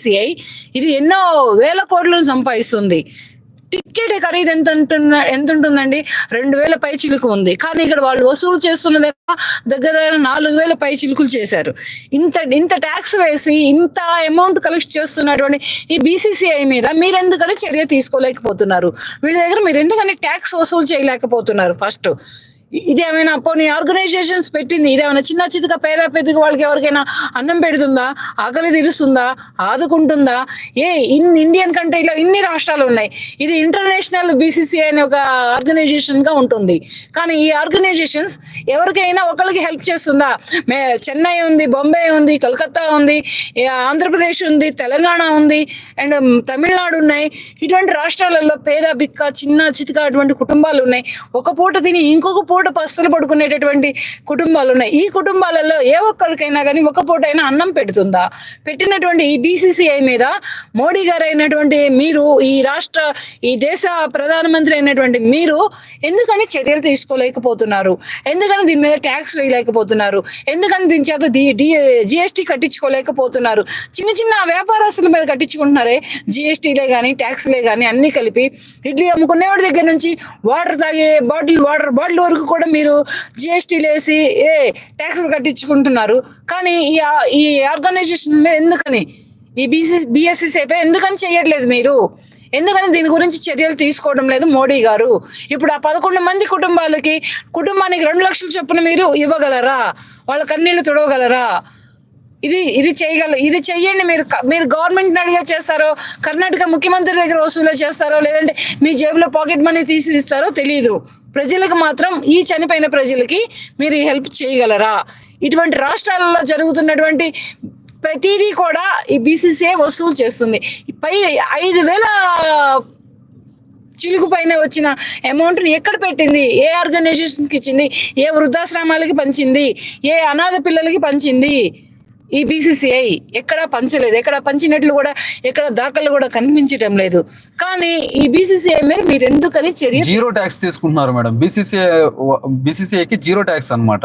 BCCI ఇది ఎన్నో వేల కోట్లను సంపాదిస్తుంది. టికెట్ ఖరీదు ఎంత ఉంటున్న ఎంత ఉంటుందండి? రెండు వేల పై చిలుకు ఉంది. కానీ ఇక్కడ వాళ్ళు వసూలు చేస్తున్నది దగ్గర దగ్గర నాలుగు వేల పై చిలుకులు చేశారు. ఇంత ఇంత ట్యాక్స్ వేసి ఇంత అమౌంట్ కలెక్ట్ చేస్తున్నటువంటి ఈ బీసీసీఐ మీద మీరు ఎందుకని చర్య తీసుకోలేకపోతున్నారు? వీళ్ళ దగ్గర మీరు ఎందుకని ట్యాక్స్ వసూలు చేయలేకపోతున్నారు ఫస్ట్ ఇది ఏమైనా పోనీ ఆర్గనైజేషన్స్ పెట్టింది? ఇదేమైనా చిన్న చితక పేద పెద్దగా వాళ్ళకి ఎవరికైనా అన్నం పెడుతుందా? ఆకలి తీరుస్తుందా? ఆదుకుంటుందా? ఏ ఇన్ ఇండియన్ కంట్రీలో ఇన్ని రాష్ట్రాలు ఉన్నాయి. ఇది ఇంటర్నేషనల్ బీసీసీ అనే ఒక ఆర్గనైజేషన్గా ఉంటుంది. కానీ ఈ ఆర్గనైజేషన్స్ ఎవరికైనా ఒకరికి హెల్ప్ చేస్తుందా? మే చెన్నై ఉంది బొంబాయి ఉంది కలకత్తా ఉంది ఆంధ్రప్రదేశ్ ఉంది తెలంగాణ ఉంది అండ్ తమిళనాడు ఉన్నాయి. ఇటువంటి రాష్ట్రాలలో పేద బిక్క చిన్న చితక అటువంటి కుటుంబాలు ఉన్నాయి. ఒక పూట తిని ఇంకొక పూట పస్తులు పడుకునేటటువంటి కుటుంబాలు ఉన్నాయి ఈ కుటుంబాలలో ఏ ఒక్కరికైనా కానీ ఒక పూట అయినా అన్నం పెడుతుందా? పెట్టినటువంటి ఈ బీసీసీఐ మీద మోడీ గారు అయినటువంటి మీరు ఈ రాష్ట్ర ఈ దేశ ప్రధానమంత్రి అయినటువంటి మీరు ఎందుకని చర్యలు తీసుకోలేకపోతున్నారు? ఎందుకని దీని మీద ట్యాక్స్ వేయలేకపోతున్నారు? ఎందుకని దీని చేత జిఎస్టీ కట్టించుకోలేకపోతున్నారు? చిన్న చిన్న వ్యాపారస్తుల మీద కట్టించుకుంటున్నారే? జిఎస్టీలే కానీ ట్యాక్స్లే కానీ అన్ని కలిపి ఇడ్లీ అమ్ముకునేవాడి దగ్గర నుంచి వాటర్ తాగే బాటిల్ వాటర్ బాటిల్ వరకు కూడా మీరు జిఎస్టీలు వేసి ఏ ట్యాక్స్ కట్టించుకుంటున్నారు. కానీ ఈ ఈ ఆర్గనైజేషన్ ఎందుకని? ఈ బీసీ బిఎస్సీసీపై ఎందుకని చేయట్లేదు మీరు? ఎందుకని దీని గురించి చర్యలు తీసుకోవడం లేదు మోడీ గారు? ఇప్పుడు ఆ పదకొండు మంది కుటుంబాలకి కుటుంబానికి రెండు లక్షల చొప్పున మీరు ఇవ్వగలరా? వాళ్ళ కన్నీళ్ళు తుడవగలరా? ఇది ఇది చేయగల ఇది చెయ్యండి మీరు. మీరు గవర్నమెంట్ అడిగే చేస్తారో కర్ణాటక ముఖ్యమంత్రి దగ్గర వసూలు చేస్తారో లేదంటే మీ జేబులో పాకెట్ మనీ తీసి ఇస్తారో తెలియదు ప్రజలకు మాత్రం ఈ చనిపోయిన ప్రజలకి మీరు హెల్ప్ చేయగలరా? ఇటువంటి రాష్ట్రాలలో జరుగుతున్నటువంటి ప్రతిదీ కూడా ఈ బీసీసీఐ వసూలు చేస్తుంది. పై ఐదు వేల చిలుకు పైన వచ్చిన అమౌంట్ని ఎక్కడ పెట్టింది? ఏ ఆర్గనైజేషన్కి ఇచ్చింది? ఏ వృద్ధాశ్రమాలకి పంచింది? ఏ అనాథ పిల్లలకి పంచింది? ఈ బీసీసీఐ ఎక్కడ పంచలేదు. ఎక్కడ పంచినట్లు కూడా ఎక్కడ దాఖలు కూడా కనిపించడం లేదు. కానీ ఈ బీసీసీఐ మీద మీరు ఎందుకని చర్య జీరో ట్యాక్స్ తీసుకుంటున్నారు మేడం. బీసీసీఐ బీసీసీఐకి జీరో ట్యాక్స్ అనమాట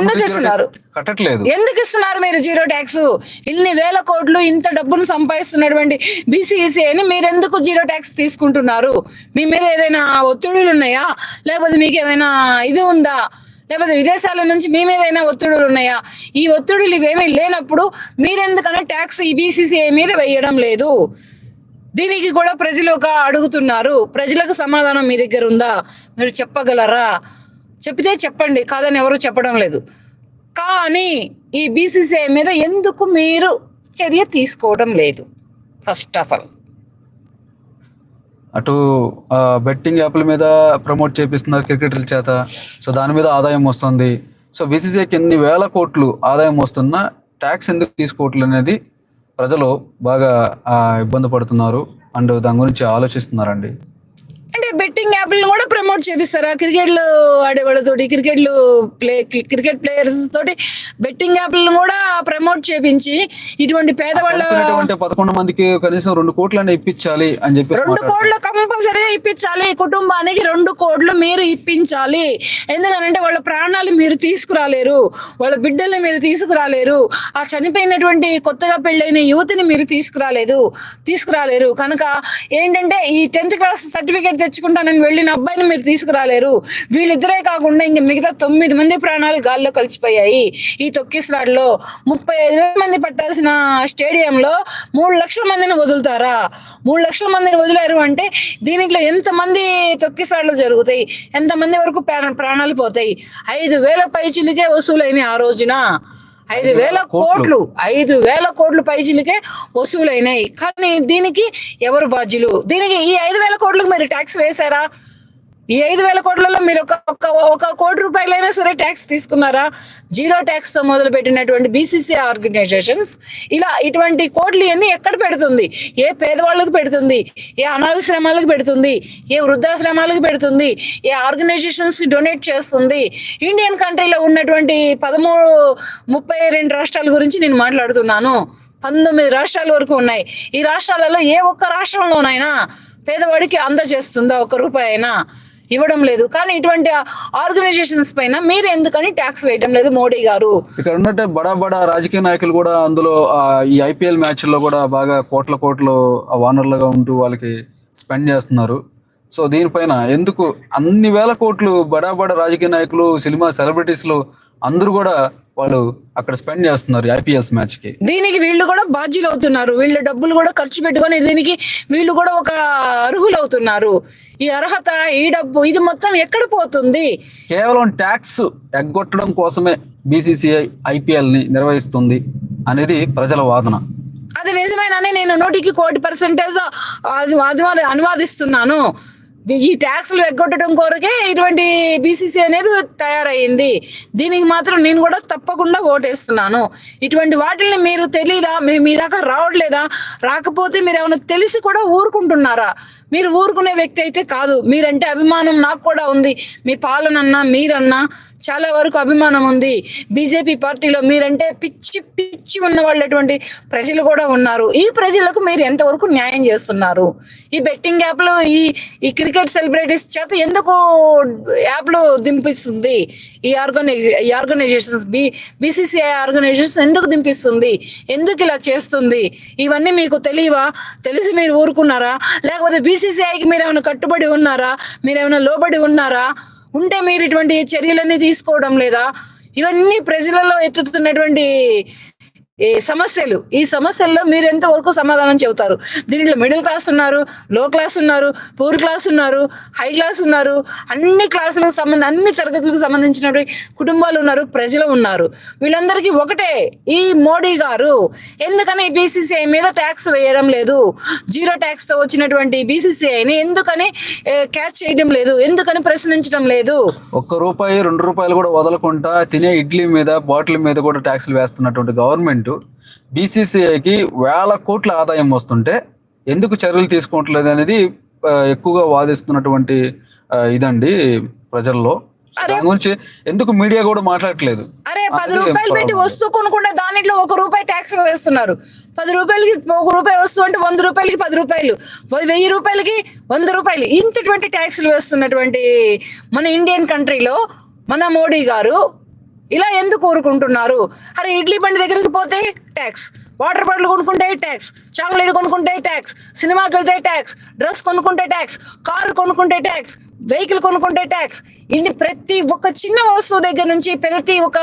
ఎందుకు ఇస్తున్నారు? కట్టట్లేదు. ఎందుకు ఇస్తున్నారు మీరు జీరో ట్యాక్స్? ఇన్ని వేల కోట్లు ఇంత డబ్బును సంపాదిస్తున్నటువంటి బీసీసీఐని మీరు ఎందుకు జీరో ట్యాక్స్ తీసుకుంటున్నారు? మీ మీద ఏదైనా ఒత్తిడులు ఉన్నాయా? లేకపోతే మీకు ఏమైనా ఇది ఉందా? లేకపోతే విదేశాల నుంచి మీ మీద ఏమైనా ఒత్తిడులు ఉన్నాయా? ఈ ఒత్తిడులు ఇవేమీ లేనప్పుడు మీరెందుకన్నా ట్యాక్స్ ఈ బీసీసీఐ మీద వేయడం లేదు. దీనికి కూడా ప్రజలు ఒక అడుగుతున్నారు. ప్రజలకు సమాధానం మీ దగ్గర ఉందా? మీరు చెప్పగలరా? చెప్తే చెప్పండి. కాదని ఎవరు చెప్పడం లేదు. కానీ ఈ బీసీసీఐ మీద ఎందుకు మీరు చర్య తీసుకోవడం లేదు? ఫస్ట్ ఆఫ్ ఆల్ అటు బెట్టింగ్ యాప్ల మీద ప్రమోట్ చేపిస్తున్నారు క్రికెటర్ల చేత. సో దాని మీద ఆదాయం వస్తుంది. సో బీసీసీఐకి ఎన్ని వేల కోట్లు ఆదాయం వస్తున్నా ట్యాక్స్ ఎందుకు తీసుకోవట్లు అనేది ప్రజలు బాగా ఇబ్బంది పడుతున్నారు. అండ్ దాని గురించి ఆలోచిస్తున్నారండి. అంటే బెట్టింగ్ యాప్లను కూడా ప్రమోట్ చేపిస్తారా? క్రికెట్లు ఆడేవాళ్ళతోటి క్రికెట్లు ప్లే క్రికెట్ ప్లేయర్స్ తోటి బెట్టింగ్ యాప్లను కూడా ప్రమోట్ చేపించి ఇటువంటి పేదవాళ్ళ అంటే పదకొండు మందికి కనీసం రెండు కోట్లనే ఇప్పించాలి అని చెప్పేసి రెండు. కోట్లు కంపల్సరీగా ఇప్పించాలి. కుటుంబానికి రెండు కోట్లు మీరు ఇప్పించాలి. ఎందుకనంటే వాళ్ళ ప్రాణాలు మీరు తీసుకురాలేరు. వాళ్ళ బిడ్డల్ని మీరు తీసుకురాలేరు. ఆ చనిపోయినటువంటి కొత్తగా పెళ్ళైన యువతిని మీరు తీసుకురాలేదు తీసుకురాలేరు. కనుక ఏంటంటే ఈ టెన్త్ క్లాస్ సర్టిఫికేట్ తెచ్చుకుంటానని వెళ్ళిన అబ్బాయిని మీరు తీసుకురాలేరు. వీళ్ళిద్దరే కాకుండా ఇంక మిగతా తొమ్మిది మంది ప్రాణాలు గాల్లో కలిసిపోయాయి. ఈ తొక్కిసలాట్లో ముప్పై ఐదు వేల మంది పట్టాల్సిన స్టేడియంలో మూడు లక్షల మందిని వదులుతారా? మూడు లక్షల మందిని వదిలారు అంటే దీంట్లో ఎంతమంది తొక్కిసాట్లు జరుగుతాయి? ఎంతమంది వరకు ప్రాణ- ప్రాణాలు పోతాయి? ఐదు వేల పైచిలికే వసూలైనాయి ఆ రోజున. ఐదు వేల కోట్లు. ఐదు వేల కోట్లు పైచిలికే వసూలైనాయి. కానీ దీనికి ఎవరు బాధ్యులు? దీనికి ఈ ఐదు వేల కోట్లకు మీరు ట్యాక్స్ వేశారా? ఈ ఐదు వేల కోట్లలో మీరు ఒక ఒక ఒక కోటి రూపాయలైనా సరే ట్యాక్స్ తీసుకున్నారా? జీరో ట్యాక్స్తో మొదలు పెట్టినటువంటి బీసీసీ ఆర్గనైజేషన్స్ ఇలా ఇటువంటి కోట్లు ఇవన్నీ ఎక్కడ పెడుతుంది? ఏ పేదవాళ్ళకి పెడుతుంది? ఏ అనాథశ్రమాలకు పెడుతుంది? ఏ వృద్ధాశ్రమాలకు పెడుతుంది? ఏ ఆర్గనైజేషన్స్ డొనేట్ చేస్తుంది? ఇండియన్ కంట్రీలో ఉన్నటువంటి పదమూడు ముప్పై రెండు రాష్ట్రాల గురించి నేను మాట్లాడుతున్నాను. పంతొమ్మిది రాష్ట్రాల వరకు ఉన్నాయి. ఈ రాష్ట్రాలలో ఏ ఒక్క రాష్ట్రంలోనైనా పేదవాడికి అందజేస్తుందా? ఒక్క రూపాయి అయినా ఇవ్వడం లేదు. కానీ ఇటువంటి ఆర్గనైజేషన్స్ పైన మీరు ఎందుకని ట్యాక్స్ వేయడం లేదు మోడీ గారు? ఇక్కడ ఉన్నట్టే బడా బడా రాజకీయ నాయకులు కూడా అందులో ఈ ఐపీఎల్ మ్యాచ్ల్లో కూడా బాగా కోట్ల కోట్లు వానర్లుగా ఉంటూ వాళ్ళకి స్పెండ్ చేస్తున్నారు. సో దీనిపైన ఎందుకు అన్ని వేల కోట్లు బడా బడా రాజకీయ నాయకులు సినిమా సెలబ్రిటీస్లు అందరూ కూడా వాళ్ళు అక్కడ స్పెండ్ చేస్తున్నారు ఐపీఎల్స్ మ్యాచ్కి దీనికి వీళ్ళు కూడా బాధ్యులు అవుతున్నారు. వీళ్ళ డబ్బులు కూడా ఖర్చు పెట్టుకొని దీనికి వీళ్ళు కూడా ఒక అర్హులు అవుతున్నారు. ఈ అర్హత ఈ డబ్బు ఇది మొత్తం ఎక్కడ పోతుంది? కేవలం ట్యాక్స్ ఎగ్గొట్టడం కోసమే బీసీసీఐ ఐపీఎల్ని నిర్వహిస్తుంది అనేది ప్రజల వాదన. అది నిజమేనని నేను నూటికి కోటి పర్సెంటేజ్ అది అనువాదిస్తున్నాను. ఈ ట్యాక్స్లు ఎగ్గొట్టడం కొరకే ఇటువంటి బీసీసీ అనేది తయారైంది దీనికి మాత్రం నేను కూడా తప్పకుండా ఓటేస్తున్నాను. ఇటువంటి వాటిని మీరు తెలీదా? మీ మీ దాకా రావట్లేదా? రాకపోతే మీరు ఏమైనా తెలిసి కూడా ఊరుకుంటున్నారా? మీరు ఊరుకునే వ్యక్తి అయితే కాదు. మీరంటే అభిమానం నాకు కూడా ఉంది. మీ పాలనన్నా మీరన్నా చాలా వరకు అభిమానం ఉంది. బీజేపీ పార్టీలో మీరంటే పిచ్చి పిచ్చి ఉన్న వాళ్ళటువంటి ప్రజలు కూడా ఉన్నారు. ఈ ప్రజలకు మీరు ఎంతవరకు న్యాయం చేస్తున్నారు? ఈ బెట్టింగ్ యాప్లో ఈ ఈ క్రికెట్ క్రికెట్ సెలబ్రిటీస్ చేత ఎందుకు యాప్లు దింపిస్తుంది? ఈ ఆర్గనైజే ఈ ఆర్గనైజేషన్స్ బి బీసీసీఐ ఆర్గనైజేషన్స్ ఎందుకు దింపిస్తుంది? ఎందుకు ఇలా చేస్తుంది? ఇవన్నీ మీకు తెలియవా? తెలిసి మీరు ఊరుకున్నారా? లేకపోతే బీసీసీఐకి మీరు ఏమైనా కట్టుబడి ఉన్నారా? మీరు ఏమైనా లోబడి ఉన్నారా? ఉంటే మీరు ఇటువంటి చర్యలన్నీ తీసుకోవడం లేదా? ఇవన్నీ ప్రజలలో ఎత్తుతున్నటువంటి ఈ సమస్యలు ఈ సమస్యల్లో మీరు ఎంతవరకు సమాధానం చెబుతారు? దీనిలో మిడిల్ క్లాస్ ఉన్నారు లో క్లాస్ ఉన్నారు పూర్ క్లాస్ ఉన్నారు హై క్లాస్ ఉన్నారు అన్ని క్లాసులకు సంబంధ అన్ని తరగతులకు సంబంధించినటువంటి కుటుంబాలు ఉన్నారు ప్రజలు ఉన్నారు. వీళ్ళందరికీ ఒకటే ఈ మోడీ గారు ఎందుకని బీసీసీఐ మీద ట్యాక్స్ వేయడం లేదు? జీరో ట్యాక్స్తో వచ్చినటువంటి బీసీసీఐని ఎందుకని క్యాచ్ చేయడం లేదు? ఎందుకని ప్రశ్నించడం లేదు? ఒక్క రూపాయి రెండు రూపాయలు కూడా వదలకుండా తినే ఇడ్లీ మీద బాటిల్ మీద కూడా ట్యాక్స్లు వేస్తున్నటువంటి గవర్నమెంట్ బీసీసీఐకి వేల కోట్ల ఆదాయం వస్తుంటే ఎందుకు చర్యలు తీసుకోవట్లేదు అనేది ఎక్కువగా వాదిస్తున్నటువంటి ఇదండి ప్రజల్లో. దాని గురించి ఎందుకు మీడియా కూడా మాట్లాడట్లేదు? అరే పది రూపాయలు పెట్టి. వస్తువు కొనుక్కుంటే దానిలో ఒక రూపాయి ట్యాక్స్ వేస్తున్నారు. పది రూపాయలకి ఒక రూపాయి వస్తువు అంటే వంద రూపాయలకి పది రూపాయలు వెయ్యి రూపాయలకి వంద రూపాయలు. ఇంతటువంటి ట్యాక్స్లు వేస్తున్నటువంటి మన ఇండియన్ కంట్రీలో మన మోడీ గారు ఇలా ఎందుకు కోరుకుంటున్నారు అరే ఇడ్లీ బండి దగ్గరికి పోతే ట్యాక్స్ వాటర్ బాటిల్ కొనుక్కుంటే ట్యాక్స్ చాక్లెట్ కొనుక్కుంటే ట్యాక్స్ సినిమాకి వెళ్తే ట్యాక్స్ డ్రెస్ కొనుక్కుంటే ట్యాక్స్ కారు కొనుక్కుంటే ట్యాక్స్ వెహికల్ కొనుక్కుంటే ట్యాక్స్ ఇంటి ప్రతి ఒక్క చిన్న వస్తువు దగ్గర నుంచి ప్రతి ఒక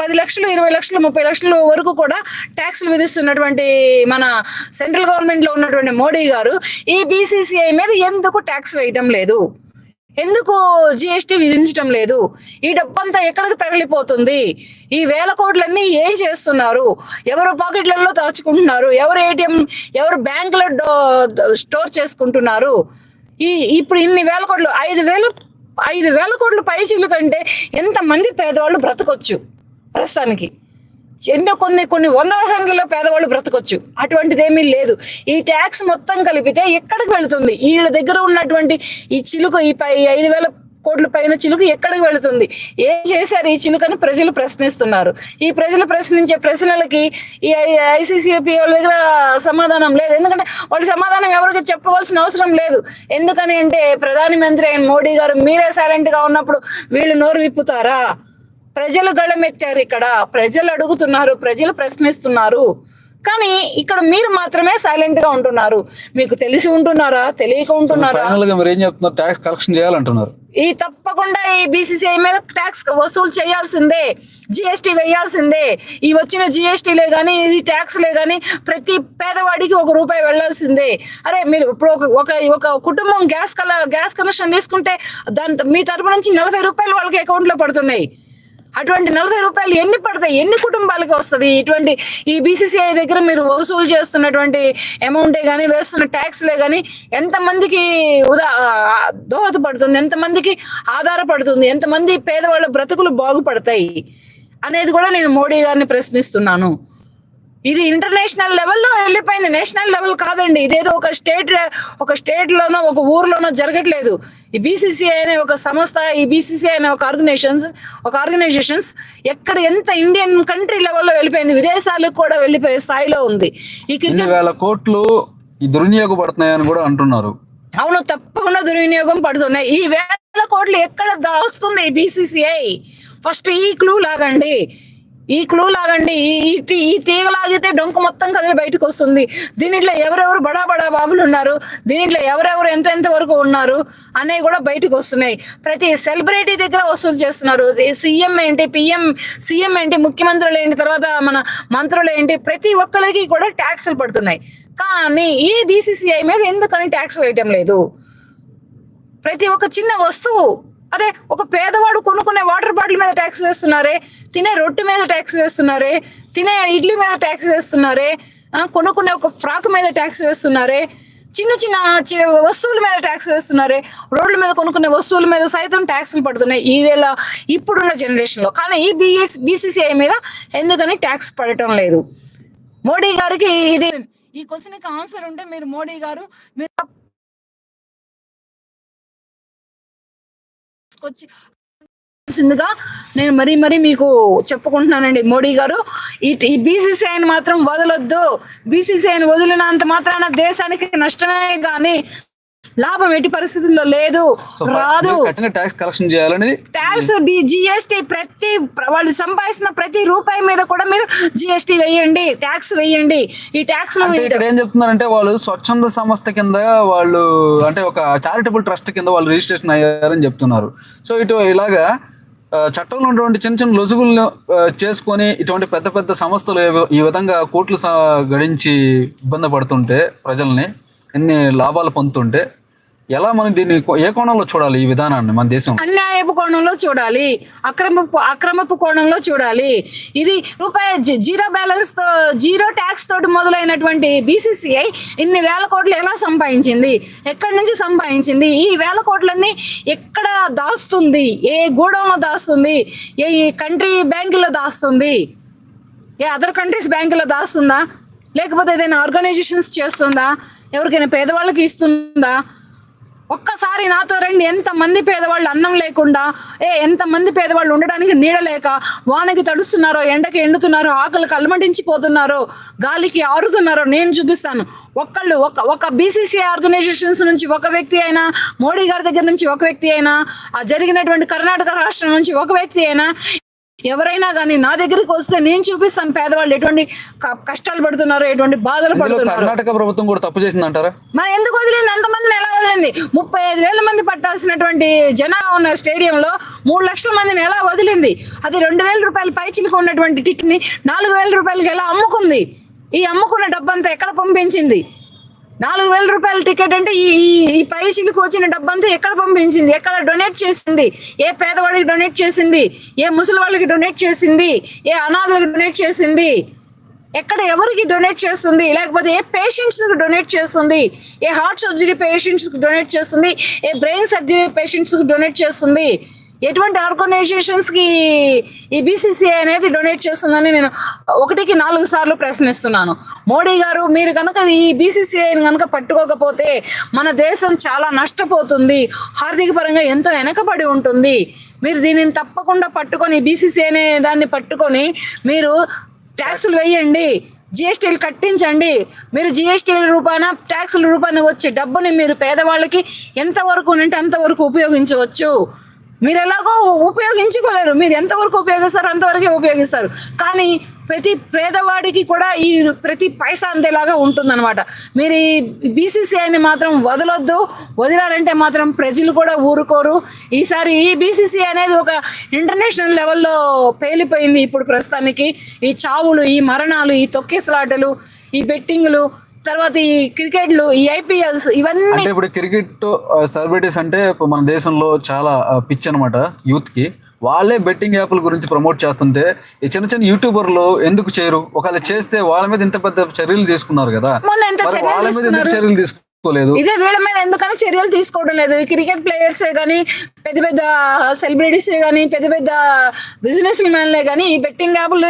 పది లక్షలు ఇరవై లక్షలు ముప్పై లక్షల వరకు కూడా ట్యాక్స్లు విధిస్తున్నటువంటి మన సెంట్రల్ గవర్నమెంట్లో ఉన్నటువంటి మోడీ గారు ఈ బీసీసీఐ మీద ఎందుకు ట్యాక్స్ వేయటం లేదు? ఎందుకు జిఎస్టీ విధించటం లేదు? ఈ డబ్బంతా ఎక్కడికి తరలిపోతుంది? ఈ వేల కోట్లన్నీ ఏం చేస్తున్నారు? ఎవరు పాకెట్లలో దాచుకుంటున్నారు? ఎవరు ఏటీఎం ఎవరు బ్యాంకులో డో- స్టోర్ చేసుకుంటున్నారు? ఈ ఇప్పుడు ఇన్ని వేల కోట్లు ఐదు వేలు ఐదు వేల కోట్లు పైచీలు కంటే ఎంతమంది పేదవాళ్ళు బ్రతకొచ్చు ప్రస్తుతానికి? ఎన్నో కొన్ని కొన్ని వందల సంఖ్యలో పేదవాళ్ళు బ్రతకొచ్చు. అటువంటిది ఏమీ లేదు. ఈ ట్యాక్స్ మొత్తం కలిపితే ఎక్కడికి వెళుతుంది? వీళ్ళ దగ్గర ఉన్నటువంటి ఈ చిలుక ఈ పై ఐదు వేల కోట్ల పైన చిలుక ఎక్కడికి వెళుతుంది? ఏం చేశారు ఈ చిలుకను? ప్రజలు ప్రశ్నిస్తున్నారు. ఈ ప్రజలు ప్రశ్నించే ప్రశ్నలకి ఈ ఐసీసీపీ వాళ్ళ దగ్గర సమాధానం లేదు. ఎందుకంటే వాళ్ళు సమాధానం ఎవరికి చెప్పవలసిన అవసరం లేదు. ఎందుకని అంటే ప్రధానమంత్రి అయిన మోడీ గారు మీరే సైలెంట్గా ఉన్నప్పుడు వీళ్ళు నోరు విప్పుతారా? ప్రజలు గళమెత్తారు ఇక్కడ. ప్రజలు అడుగుతున్నారు ప్రజలు ప్రశ్నిస్తున్నారు. కానీ ఇక్కడ మీరు మాత్రమే సైలెంట్గా ఉంటున్నారు. మీకు తెలిసి ఉంటున్నారా? తెలియక ఉంటున్నారా? ట్యాక్స్ కలెక్షన్ చేయాలంటున్నారు. ఈ తప్పకుండా ఈ బీసీసీఐ మీద ట్యాక్స్ వసూలు చేయాల్సిందే. జిఎస్టీ వేయాల్సిందే. ఈ వచ్చిన జిఎస్టీలే కానీ ఈ ట్యాక్స్లే కానీ ప్రతి పేదవాడికి ఒక రూపాయి వెళ్ళాల్సిందే. అరే మీరు ఇప్పుడు ఒక ఒక ఒక కుటుంబం గ్యాస్ కల గ్యాస్ కనెక్షన్ తీసుకుంటే దాని మీ తరపు నుంచి నలభై రూపాయలు వాళ్ళకి అకౌంట్లో పడుతున్నాయి. అటువంటి నలభై రూపాయలు ఎన్ని పడతాయి? ఎన్ని కుటుంబాలకి వస్తుంది? ఇటువంటి ఈ బీసీసీఐ దగ్గర మీరు వసూలు చేస్తున్నటువంటి అమౌంటే కానీ వేస్తున్న ట్యాక్స్లే కానీ ఎంతమందికి ఉదా దోహదపడుతుంది ఎంతమందికి ఆధారపడుతుంది ఎంతమంది పేదవాళ్ళ బ్రతుకులు బాగుపడతాయి? అనేది కూడా నేను మోడీ గారిని ప్రశ్నిస్తున్నాను. ఇది ఇంటర్నేషనల్ లెవెల్లో వెళ్ళిపోయింది. నేషనల్ లెవెల్ కాదండి. ఇదేదో ఒక స్టేట్ ఒక స్టేట్లోనో ఒక ఊర్లోనో జరగట్లేదు. ఈ బీసీసీఐ అనే ఒక సంస్థ ఈ బీసీసీఐ అనే ఒక ఆర్గనైజేషన్స్ ఒక ఆర్గనైజేషన్స్ ఎక్కడ ఎంత ఇండియన్ కంట్రీ లెవెల్లో వెళ్ళిపోయింది విదేశాలకు కూడా వెళ్ళిపోయే స్థాయిలో ఉంది. ఈ క్రికెట్ వేల కోట్లు దుర్వినియోగపడుతున్నాయని కూడా అంటున్నారు. అవును తప్పకుండా దుర్వినియోగం పడుతున్నాయి. ఈ వేల కోట్లు ఎక్కడ దాస్తుంది బీసీసీఐ ఫస్ట్ ఈ క్లూ లాగండి. ఈ క్లూ లాగండి ఈ ఈ తీ- ఈ తీగ లాగితే డొంక మొత్తం కదిలి బయటకు వస్తుంది. దీనిట్లో ఎవరెవరు బడా బడా బాబులు ఉన్నారు? దీనిట్లో ఎవరెవరు ఎంత ఎంత వరకు ఉన్నారు? అనేవి కూడా బయటకు వస్తున్నాయి. ప్రతి సెలబ్రిటీ దగ్గర వసూలు చేస్తున్నారు. సీఎం ఏంటి పిఎం సీఎం ఏంటి ముఖ్యమంత్రులు ఏంటి తర్వాత మన మంత్రులు ఏంటి ప్రతి ఒక్కరికి కూడా ట్యాక్సులు పడుతున్నాయి. కానీ ఈ బీసీసీఐ మీద ఎందుకని ట్యాక్స్ వేయటం లేదు? ప్రతి ఒక్క చిన్న వస్తువు అరే ఒక పేదవాడు కొనుక్కునే వాటర్ బాటిల్ మీద ట్యాక్స్ వేస్తున్నారే తినే రొట్టె మీద ట్యాక్స్ వేస్తున్నారే తినే ఇడ్లీ మీద ట్యాక్స్ వేస్తున్నారే కొనుక్కునే ఒక ఫ్రాక్ మీద ట్యాక్స్ వేస్తున్నారే చిన్న చిన్న చి- వస్తువుల మీద ట్యాక్స్ వేస్తున్నారే రోడ్ల మీద కొనుక్కునే వస్తువుల మీద సైతం ట్యాక్స్లు పడుతున్నాయి ఈవేళ ఇప్పుడున్న జనరేషన్లో. కానీ ఈ బిఎస్ బీసీసీఐ మీద ఎందుకని ట్యాక్స్ పడటం లేదు? మోడీ గారికి ఇది ఈ క్వశ్చన్కి ఆన్సర్ ఉంటే మీరు మోడీ గారు మీరు తీసుకొచ్చి సిందిగా నేను మరీ మరీ మీకు చెప్పుకుంటున్నానండి. మోడీ గారు ఈ ఈ బీసీసీఐని మాత్రం వదలొద్దు. బీసీసీఐని వదిలినంత మాత్రాన దేశానికి నష్టమే కానీ లాభం ఎట్టి పరిస్థితుల్లో లేదు. రాదు. ట్యాక్స్ కలెక్షన్ చేయాలనేది ట్యాక్స్ జిఎస్టీ ప్రతి ప్ర- వాళ్ళు సంపాదించిన ప్రతి రూపాయి మీద కూడా మీరు జిఎస్టీ వేయండి. ట్యాక్స్ వేయండి. ఈ ట్యాక్స్ ఇక్కడ ఏం చెప్తున్నారంటే వాళ్ళు స్వచ్ఛంద సంస్థ కింద వాళ్ళు అంటే ఒక చారిటబుల్ ట్రస్ట్ కింద వాళ్ళు రిజిస్ట్రేషన్ అయ్యారని చెప్తున్నారు. సో ఇటు ఇలాగా చట్టంలో ఉన్నటువంటి చిన్న చిన్న లొసుగులను చేసుకొని ఇటువంటి పెద్ద పెద్ద సంస్థలు ఈ విధంగా కోట్లు గడించి ఇబ్బంది పడుతుంటే ప్రజల్ని ఎన్ని లాభాలు పొందుతుంటే ఎలా మనం దీన్ని ఏ కోణంలో చూడాలి ఈ విధానాన్ని మన దేశం? అన్యాయపు కోణంలో చూడాలి. అక్రమపు అక్రమపు కోణంలో చూడాలి. ఇది రూపాయి జీరో బ్యాలెన్స్తో జీరో ట్యాక్స్ తోటి మొదలైనటువంటి బీసీసీఐ ఇన్ని వేల కోట్లు ఎలా సంపాదించింది? ఎక్కడి నుంచి సంపాదించింది? ఈ వేల కోట్లన్నీ ఎక్కడ దాస్తుంది? ఏ గూడంలో దాస్తుంది? ఏ కంట్రీ బ్యాంకులో దాస్తుంది? ఏ అదర్ కంట్రీస్ బ్యాంకులో దాస్తుందా? లేకపోతే ఏదైనా ఆర్గనైజేషన్స్ చేస్తుందా? ఎవరికైనా పేదవాళ్ళకి ఇస్తుందా? ఒక్కసారి నాతో రండి. ఎంతమంది పేదవాళ్ళు అన్నం లేకుండా ఏ ఎంతమంది పేదవాళ్ళు ఉండడానికి నీడ లేక వానకి తడుస్తున్నారో ఎండకి ఎండుతున్నారో ఆకలి అలమటించిపోతున్నారో గాలికి ఆరుతున్నారో నేను చూపిస్తాను. ఒక్కళ్ళు ఒక ఒక బీసీసీ ఆర్గనైజేషన్స్ నుంచి ఒక వ్యక్తి అయినా మోడీ గారి దగ్గర నుంచి ఒక వ్యక్తి అయినా ఆ జరిగినటువంటి కర్ణాటక రాష్ట్రం నుంచి ఒక వ్యక్తి అయినా ఎవరైనా కానీ నా దగ్గరికి వస్తే నేను చూపిస్తాను పేదవాళ్ళు ఎటువంటి కష్టాలు పడుతున్నారో ఎటువంటి బాధలు పడుతున్నారో. కర్ణాటక ప్రభుత్వం కూడా తప్పు చేసిందంటారా? మరి ఎందుకు వదిలింది? అంతమందిని ఎలా వదిలింది? ముప్పై ఐదు వేల మంది పట్టాల్సినటువంటి జనాభా ఉన్న స్టేడియంలో మూడు లక్షల మందిని ఎలా వదిలింది? అది రెండు వేల రూపాయల పైచిలకు ఉన్నటువంటి టిక్ని నాలుగు వేల రూపాయలకి ఎలా అమ్ముకుంది? ఈ అమ్ముకున్న డబ్బంతా ఎక్కడ పంపించింది? నాలుగు వేల రూపాయల టికెట్ అంటే ఈ ఈ- ఈ వచ్చిన డబ్బంతా ఎక్కడ పంపించింది? ఎక్కడ డొనేట్ చేసింది? ఏ పేదవాడికి డొనేట్ చేసింది? ఏ ముసలి వాళ్ళకి డొనేట్ చేసింది? ఏ అనాథులకు డొనేట్ చేసింది? ఎక్కడ ఎవరికి డొనేట్ చేస్తుంది? లేకపోతే ఏ పేషెంట్స్కి డొనేట్ చేస్తుంది? ఏ హార్ట్ సర్జరీ పేషెంట్స్కి డొనేట్ చేస్తుంది? ఏ బ్రెయిన్ సర్జరీ పేషెంట్స్కి డొనేట్ చేస్తుంది? ఎటువంటి ఆర్గనైజేషన్స్కి ఈ బీసీసీఐ అనేది డొనేట్ చేస్తుందని నేను ఒకటికి నాలుగు సార్లు ప్రశ్నిస్తున్నాను. మోడీ గారు మీరు కనుక ఈ బీసీసీఐని కనుక పట్టుకోకపోతే మన దేశం చాలా నష్టపోతుంది. ఆర్థిక పరంగా ఎంతో వెనకబడి ఉంటుంది. మీరు దీనిని తప్పకుండా పట్టుకొని బీసీసీ అనే దాన్ని పట్టుకొని మీరు ట్యాక్సులు వేయండి. జిఎస్టీలు కట్టించండి. మీరు జిఎస్టీల రూపాన ట్యాక్సుల రూపాన వచ్చే డబ్బుని మీరు పేదవాళ్ళకి ఎంతవరకు ఉంటే అంతవరకు ఉపయోగించవచ్చు. మీరు ఎలాగో ఉపయోగించుకోలేరు. మీరు ఎంతవరకు ఉపయోగిస్తారో అంతవరకే ఉపయోగిస్తారు. కానీ ప్రతి పేదవాడికి కూడా ఈ ప్రతి పైసా అందేలాగా ఉంటుందన్నమాట. మీరు ఈ బీసీసీఐని మాత్రం వదలొద్దు. వదిలారంటే మాత్రం ప్రజలు కూడా ఊరుకోరు. ఈసారి ఈ బీసీసీ అనేది ఒక ఇంటర్నేషనల్ లెవెల్లో పేలిపోయింది ఇప్పుడు ప్రస్తుతానికి. ఈ చావులు ఈ మరణాలు ఈ తొక్కిసలాటలు ఈ బెట్టింగ్లు తర్వాత ఈ క్రికెట్లు ఈ ఐపీఎల్స్ ఇవన్నీ అంటే ఇప్పుడు క్రికెట్ సెలబ్రిటీస్ అంటే మన దేశంలో చాలా పిచ్ అనమాట యూత్కి వాళ్ళే బెట్టింగ్ యాప్ల గురించి ప్రమోట్ చేస్తుంటే ఈ చిన్న చిన్న యూట్యూబర్లు ఎందుకు చేయరు? ఒకవేళ చేస్తే వాళ్ళ మీద ఇంత పెద్ద చర్యలు తీసుకున్నారు కదా. చర్యలు వాళ్ళ మీద ఎందుకు తీసుకున్నారు? చర్యలు తీసుకోలేదు ఇదే వీళ్ళ మీద ఎందుకని చర్యలు తీసుకోవడం లేదు. క్రికెట్ ప్లేయర్సే కానీ పెద్ద పెద్ద సెలబ్రిటీసే కానీ పెద్ద పెద్ద బిజినెస్ మ్యాన్లే కానీ ఈ బెట్టింగ్ యాప్లు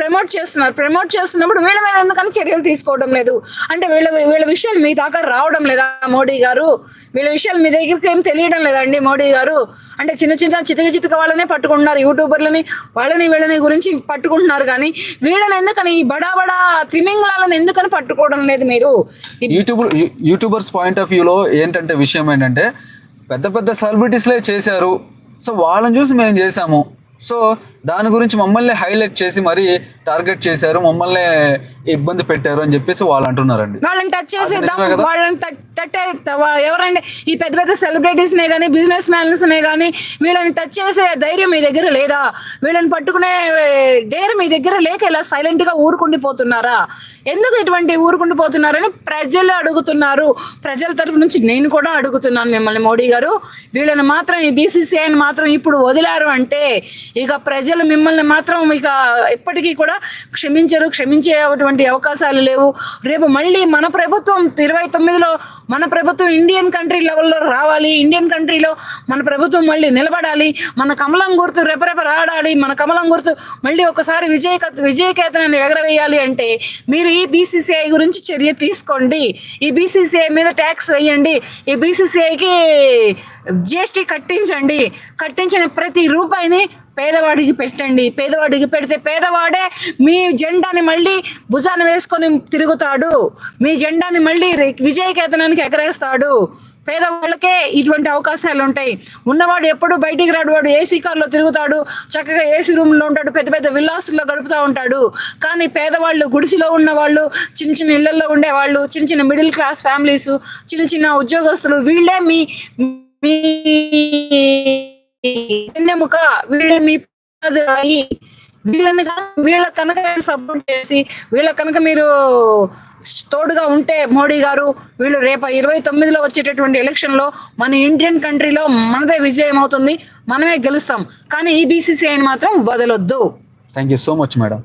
ప్రమోట్ చేస్తున్నారు. ప్రమోట్ చేస్తున్నప్పుడు వీళ్ళ మీద ఎందుకని చర్యలు తీసుకోవడం లేదు. అంటే వీళ్ళ వీళ్ళ విషయాలు మీ దాకా రావడం లేదా మోడీ గారు? వీళ్ళ విషయాలు మీ దగ్గరికి ఏం తెలియడం లేదండి మోడీ గారు? అంటే చిన్న చిన్న చితక చితక వాళ్ళనే పట్టుకుంటున్నారు. యూట్యూబర్లని వాళ్ళని వీళ్ళని గురించి పట్టుకుంటున్నారు కానీ వీళ్ళని ఎందుకని ఈ బడా బడా త్రిమింగళాలను ఎందుకని పట్టుకోవడం లేదు మీరు? యూట్యూబ్ యూట్యూబర్స్ పాయింట్ ఆఫ్ వ్యూలో ఏంటంటే విషయం ఏంటంటే పెద్ద పెద్ద సెలబ్రిటీస్లే చేశారు. సో వాళ్ళని చూసి మేము చేశాము. సో దాని గురించి మమ్మల్ని హైలైట్ చేసి మరీ టార్గెట్ చేశారు మమ్మల్ని ఇబ్బంది పెట్టారు అని చెప్పేసి వాళ్ళు అంటున్నారండి. వాళ్ళని టచ్ చేసేద్దాం? వాళ్ళని టచ్ ఎవరండి? ఈ పెద్ద పెద్ద సెలబ్రిటీస్ నే కానీ బిజినెస్ మ్యాన్స్ నే కానీ వీళ్ళని టచ్ చేసే ధైర్యం మీ దగ్గర లేదా? వీళ్ళని పట్టుకునే డేర్ మీ దగ్గర లేక ఇలా సైలెంట్గా ఊరుకుండిపోతున్నారా? ఎందుకు ఇటువంటి ఊరుకుండిపోతున్నారని ప్రజలు అడుగుతున్నారు. ప్రజల తరపు నుంచి నేను కూడా అడుగుతున్నాను మిమ్మల్ని మోడీ గారు. వీళ్ళని మాత్రం ఈ బీసీసీఐని మాత్రం ఇప్పుడు వదిలారు అంటే ఇక ప్రజలు మిమ్మల్ని మాత్రం ఇక ఎప్పటికీ కూడా క్షమించరు క్షమించేటువంటి అవకాశాలు లేవు. రేపు మళ్ళీ మన ప్రభుత్వం ఇరవై తొమ్మిదిలో మన ప్రభుత్వం ఇండియన్ కంట్రీ లెవెల్లో రావాలి ఇండియన్ కంట్రీలో మన ప్రభుత్వం మళ్ళీ నిలబడాలి మన కమలం గుర్తు రెపరెప రాడాలి మన కమలం గుర్తు మళ్ళీ ఒకసారి విజయ విజయకేతనాన్ని ఎగరవేయాలి అంటే మీరు ఈ బీసీసీఐ గురించి చర్య తీసుకోండి. ఈ బీసీసీఐ మీద ట్యాక్స్ వేయండి. ఈ బీసీసీఐకి జిఎస్టీ కట్టించండి. కట్టించిన ప్రతి రూపాయిని పేదవాడికి పెట్టండి. పేదవాడికి పెడితే పేదవాడే మీ జెండాని మళ్ళీ భుజాన వేసుకొని తిరుగుతాడు. మీ జెండాని మళ్ళీ విజయ విజయకేతనానికి ఎగరేస్తాడు. పేదవాళ్ళకే ఇటువంటి అవకాశాలు ఉంటాయి. ఉన్నవాడు ఎప్పుడు బయటికి రాడు. వాడు ఏసీ కార్లో తిరుగుతాడు. చక్కగా ఏసీ రూమ్లో ఉంటాడు. పెద్ద పెద్ద విల్లాసుల్లో గడుపుతూ ఉంటాడు. కానీ పేదవాళ్ళు గుడిసిలో ఉన్నవాళ్ళు చిన్న చిన్న ఇళ్ళలో ఉండేవాళ్ళు చిన్న చిన్న మిడిల్ క్లాస్ ఫ్యామిలీస్ చిన్న చిన్న ఉద్యోగస్తులు వీళ్ళే మీ మీ వెన్నెముక వీళ్ళే మీ రాయి. వీళ్ళని వీళ్ళ కనుక సపోర్ట్ చేసి వీళ్ళ కనుక మీరు తోడుగా ఉంటే మోడీ గారు వీళ్ళు రేపు ఇరవై తొమ్మిదిలో వచ్చేటటువంటి ఎలక్షన్లో మన ఇండియన్ కంట్రీలో మనదే విజయం అవుతుంది మనమే గెలుస్తాం. కానీ ఈ బీసీసీఐని మాత్రం వదలొద్దు. Thank you so much madam